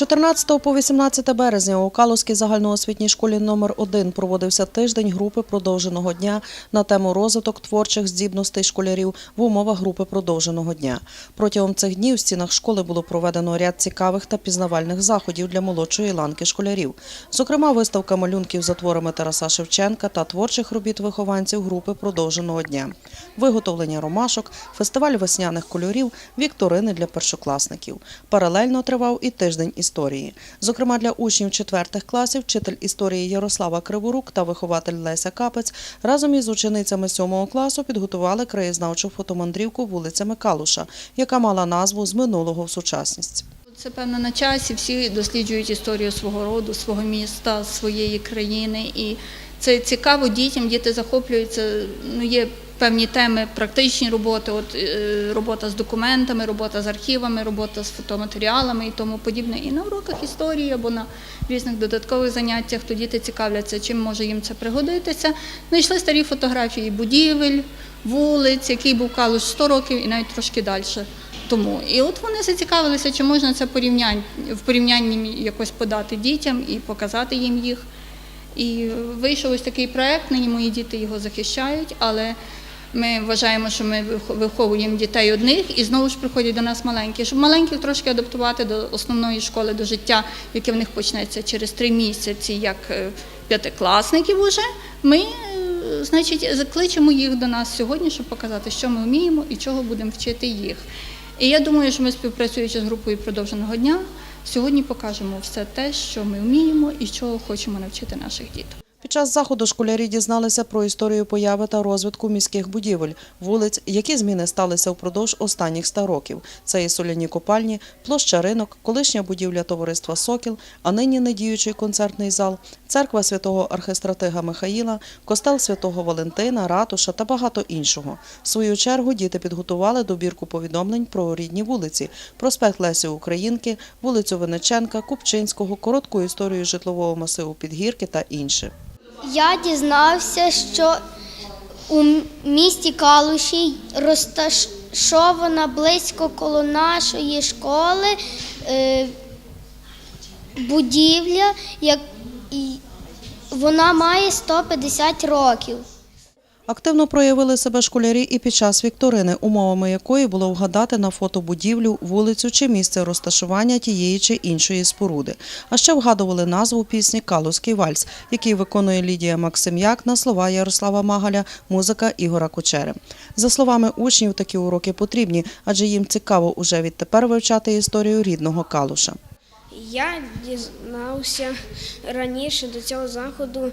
14 по 18 березня у Калузькій загальноосвітній школі номер 1 проводився тиждень групи продовженого дня на тему розвиток творчих здібностей школярів в умовах групи продовженого дня. Протягом цих днів у стінах школи було проведено ряд цікавих та пізнавальних заходів для молодшої ланки школярів. Зокрема, виставка малюнків за творами Тараса Шевченка та творчих робіт вихованців групи продовженого дня, виготовлення ромашок, фестиваль весняних кольорів, вікторини для першокласників. Паралельно тривав і тиждень історії. Зокрема, для учнів четвертих класів вчитель історії Ярослава Криворук та вихователь Леся Капець разом із ученицями сьомого класу підготували краєзнавчу фотомандрівку вулицями Калуша, яка мала назву з минулого в сучасність. Це певно на часі. Всі досліджують історію свого роду, свого міста, своєї країни. І це цікаво дітям. Діти захоплюються. Ну є певні теми, практичні роботи, от е, робота з документами, робота з архівами, робота з фотоматеріалами і тому подібне. І на уроках історії або на різних додаткових заняттях, то діти цікавляться, чим може їм це пригодитися. Знайшли старі фотографії будівель, вулиць, який був калуш 100 років і навіть трошки далі тому. І от вони зацікавилися, чи можна це порівнянь, в порівнянні якось подати дітям і показати їм їх. І вийшов ось такий проект, нині мої діти його захищають, але ми вважаємо, що ми вих- виховуємо дітей одних і знову ж приходять до нас маленькі, щоб маленьких трошки адаптувати до основної школи, до життя, яке в них почнеться через три місяці, як е, п'ятикласників уже. Ми, е, значить, закличемо їх до нас сьогодні, щоб показати, що ми вміємо і чого будемо вчити їх. І я думаю, що ми співпрацюючи з групою продовженого дня, сьогодні покажемо все те, що ми вміємо і чого хочемо навчити наших діток. Під час заходу школярі дізналися про історію появи та розвитку міських будівель, вулиць, які зміни сталися впродовж останніх ста років. Це і соляні копальні, площа ринок, колишня будівля товариства Сокіл, а нині недіючий концертний зал, церква святого архистратига Михаїла, костел святого Валентина, ратуша та багато іншого. В свою чергу діти підготували добірку повідомлень про рідні вулиці, проспект Лесі Українки, вулицю Винниченка, Купчинського, коротку історію житлового масиву Підгірки та інше. Я дізнався, що у місті Калуші розташована близько коло нашої школи е, будівля, як вона має 150 років. Активно проявили себе школярі і під час вікторини, умовами якої було вгадати на фото будівлю, вулицю чи місце розташування тієї чи іншої споруди. А ще вгадували назву пісні Калузький вальс, який виконує Лідія Максим'як на слова Ярослава Магаля, музика Ігора Кучери. За словами учнів, такі уроки потрібні, адже їм цікаво уже відтепер вивчати історію рідного Калуша. Я дізнався раніше до цього заходу,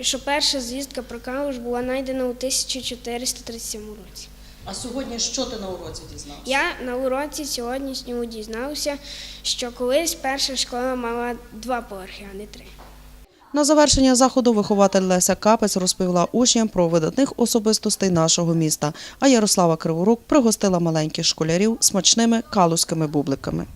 що перша звістка про Калуш була знайдена у 1437 році. А сьогодні що ти на уроці дізнався? Я на уроці сьогоднішньому дізнався, що колись перша школа мала два поверхи, а не три. На завершення заходу вихователь Леся Капець розповіла учням про видатних особистостей нашого міста, а Ярослава Криворук пригостила маленьких школярів смачними калузькими бубликами.